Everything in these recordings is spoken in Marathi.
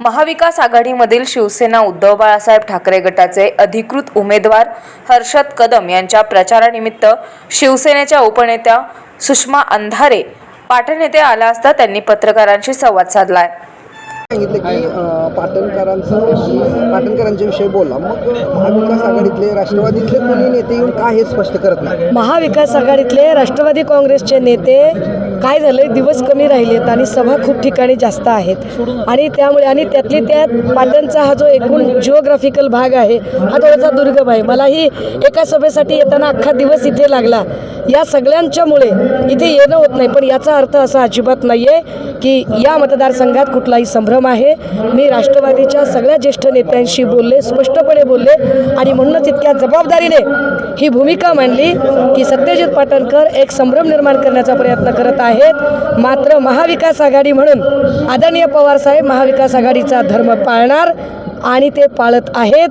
महाविकास आघाडीमधील शिवसेना उद्धव बाळासाहेब ठाकरे गटाचे अधिकृत उमेदवार हर्षद कदम यांच्या प्रचारानिमित्त शिवसेनेच्या उपनेत्या सुषमा अंधारे पाटण येथे आला असता त्यांनी पत्रकारांशी संवाद साधलाय. सांगितलं की पाटणकरांचं पाटणकरांच्या विषयी बोला. मग महाविकास आघाडीतले राष्ट्रवादीतले कोणी नेते येऊन का हे स्पष्ट करत नाही? महाविकास आघाडीतले राष्ट्रवादी काँग्रेसचे नेते काय झाले दिवस कमी राहिलेत आणि सभा खूप ठिकाणी जास्त आहेत. आणि त्यामुळे आणि त्यातली त्यात पाटणचा हा जो एकूण जिओग्राफिकल भाग आहे हा थोडासा दुर्गम आहे. मलाही एका सभेसाठी येताना अख्खा दिवस इथे लागला. या सगळ्यांच्यामुळे इथे येणं होत नाही. पण याचा अर्थ असा अजिबात नाही आहे की या मतदारसंघात कुठलाही संभ्रम आहे. मी राष्ट्रवादीच्या सगळ्या ज्येष्ठ नेत्यांशी बोलले स्पष्टपणे बोलले आणि म्हणूनच इतक्या जबाबदारीने ही भूमिका मांडली की सत्यजित पाटणकर एक संभ्रम निर्माण करण्याचा प्रयत्न करत आहे आहेत. मात्र महाविकास आघाडी म्हणून आदरणीय पवारसाहेब महाविकास आघाडीचा धर्म पाळणार आणि ते पाळत आहेत.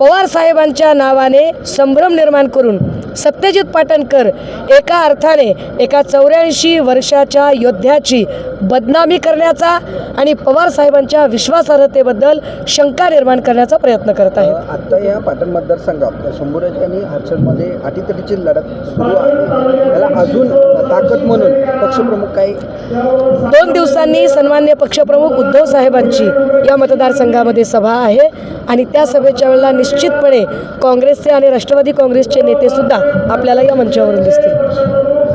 पवार साहेबांच्या नावाने संभ्रम निर्माण करून सत्यजित पाटणकर एका अर्थाने एका चौऱ्याऐंशी वर्षाच्या योद्ध्याची बदनामी करण्याचा आणि पवार साहेबांच्या विश्वासार्हतेबद्दल शंका निर्माण करण्याचा प्रयत्न करत आहेत. आता या पाटण मतदारसंघात शंभूराज आणि हर्षदमध्ये अटीतटीची लढत सुरू आहे. त्याला अजून ताकद म्हणून पक्षप्रमुख काही दोन दिवसांनी सन्मान्य पक्षप्रमुख उद्धव साहेबांची या मतदारसंघामध्ये सभा आहे आणि त्या सभेच्या वेळेला निश्चितपणे काँग्रेसचे आणि राष्ट्रवादी काँग्रेसचे नेतेसुद्धा आपल्याला या मंचावरून दिसतील.